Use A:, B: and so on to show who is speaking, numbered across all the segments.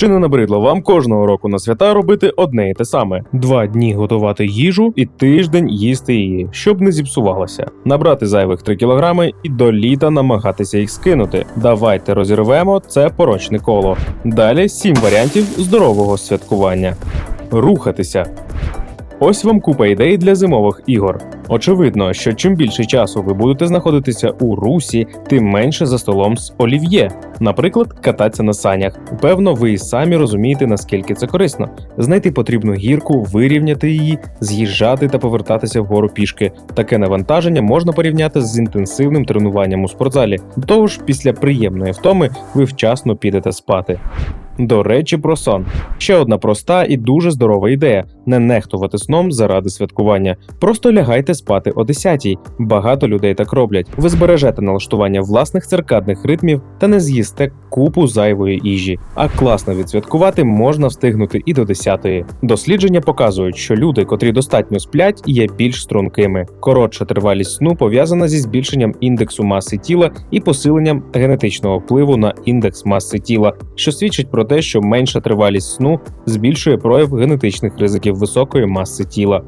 A: Чи не набридло вам кожного року на свята робити одне і те саме: два дні готувати їжу і тиждень їсти її, щоб не зіпсувалося, набрати зайвих 3 кілограми і до літа намагатися їх скинути. Давайте розірвемо це порочне коло. Далі сім варіантів здорового святкування. Рухатися. Ось вам купа ідей для зимових ігор. Очевидно, що чим більше часу ви будете знаходитися у русі, тим менше за столом з олів'є. Наприклад, кататися на санях. Певно, ви і самі розумієте, наскільки це корисно. Знайти потрібну гірку, вирівняти її, з'їжджати та повертатися вгору пішки. Таке навантаження можна порівняти з інтенсивним тренуванням у спортзалі. Того ж, після приємної втоми ви вчасно підете спати. До речі, про сон. Ще одна проста і дуже здорова ідея: не нехтувати сном заради святкування. Просто лягайте спати о 10-й. Багато людей так роблять. Ви збережете налаштування власних циркадних ритмів та не з'їсте купу зайвої їжі. А класно відсвяткувати можна встигнути і до 10-ї. Дослідження показують, що люди, котрі достатньо сплять, є більш стрункими. Коротша тривалість сну пов'язана зі збільшенням індексу маси тіла і посиленням генетичного впливу на індекс маси тіла, що свідчить про те, що менша тривалість сну збільшує прояв генетичних ризиків високої маси тіла.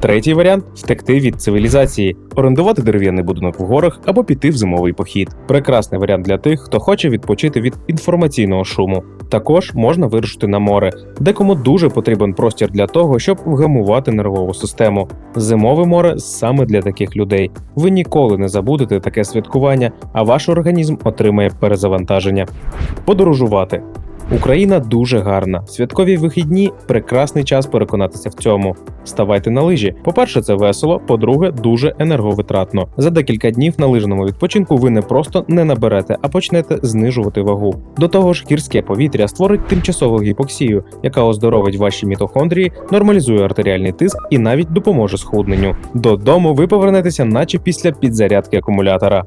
A: Третій варіант втекти від цивілізації, орендувати дерев'яний будинок в горах або піти в зимовий похід. Прекрасний варіант для тих, хто хоче відпочити від інформаційного шуму. Також можна вирушити на море, декому дуже потрібен простір для того, щоб вгамувати нервову систему. Зимове море саме для таких людей. Ви ніколи не забудете таке святкування, а ваш організм отримає перезавантаження. Подорожувати. Україна дуже гарна. Святкові вихідні прекрасний час переконатися в цьому. Ставайте на лижі. По-перше, це весело. По-друге, дуже енерговитратно. За декілька днів на лижному відпочинку ви не просто не наберете, а почнете знижувати вагу. До того ж, гірське повітря створить тимчасову гіпоксію, яка оздоровить ваші мітохондрії, нормалізує артеріальний тиск і навіть допоможе схудненню. Додому ви повернетеся, наче після підзарядки акумулятора.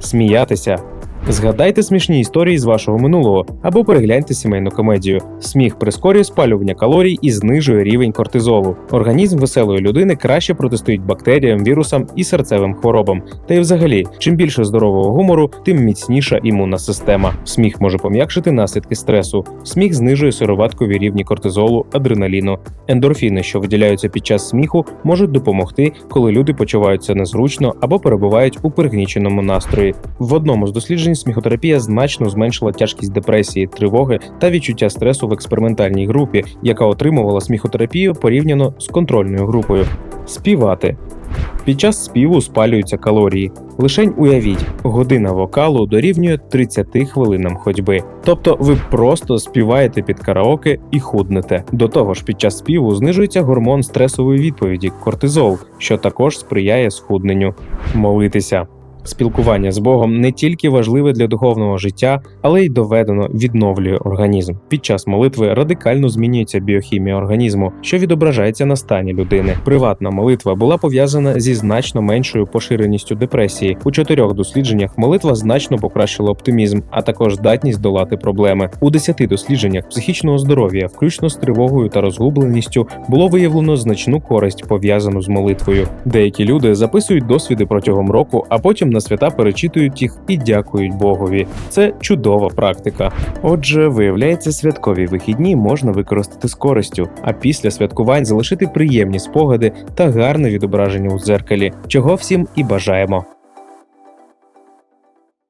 A: Сміятися. Згадайте смішні історії з вашого минулого або перегляньте сімейну комедію. Сміх прискорює спалювання калорій і знижує рівень кортизолу. Організм веселої людини краще протистоїть бактеріям, вірусам і серцевим хворобам. Та й взагалі, чим більше здорового гумору, тим міцніша імунна система. Сміх може пом'якшити наслідки стресу. Сміх знижує сироваткові рівні кортизолу, адреналіну. Ендорфіни, що виділяються під час сміху, можуть допомогти, коли люди почуваються незручно або перебувають у пригніченому настрої. В одному з досліджень сміхотерапія значно зменшила тяжкість депресії, тривоги та відчуття стресу в експериментальній групі, яка отримувала сміхотерапію порівняно з контрольною групою. Співати. Під час співу спалюються калорії. Лишень уявіть, година вокалу дорівнює 30 хвилинам ходьби. Тобто ви просто співаєте під караоке і худнете. До того ж, під час співу знижується гормон стресової відповіді кортизол, що також сприяє схудненню. Молитися. Спілкування з Богом не тільки важливе для духовного життя, але й доведено відновлює організм. Під час молитви радикально змінюється біохімія організму, що відображається на стані людини. Приватна молитва була пов'язана зі значно меншою поширеністю депресії. У чотирьох дослідженнях молитва значно покращила оптимізм, а також здатність долати проблеми. У десяти дослідженнях психічного здоров'я, включно з тривогою та розгубленістю, було виявлено значну користь пов'язану з молитвою. Деякі люди записують досвіди протягом року, а потім на свята перечитують їх і дякують Богові. Це чудова практика. Отже, виявляється, святкові вихідні можна використати з користю, а після святкувань залишити приємні спогади та гарне відображення у дзеркалі, чого всім і бажаємо.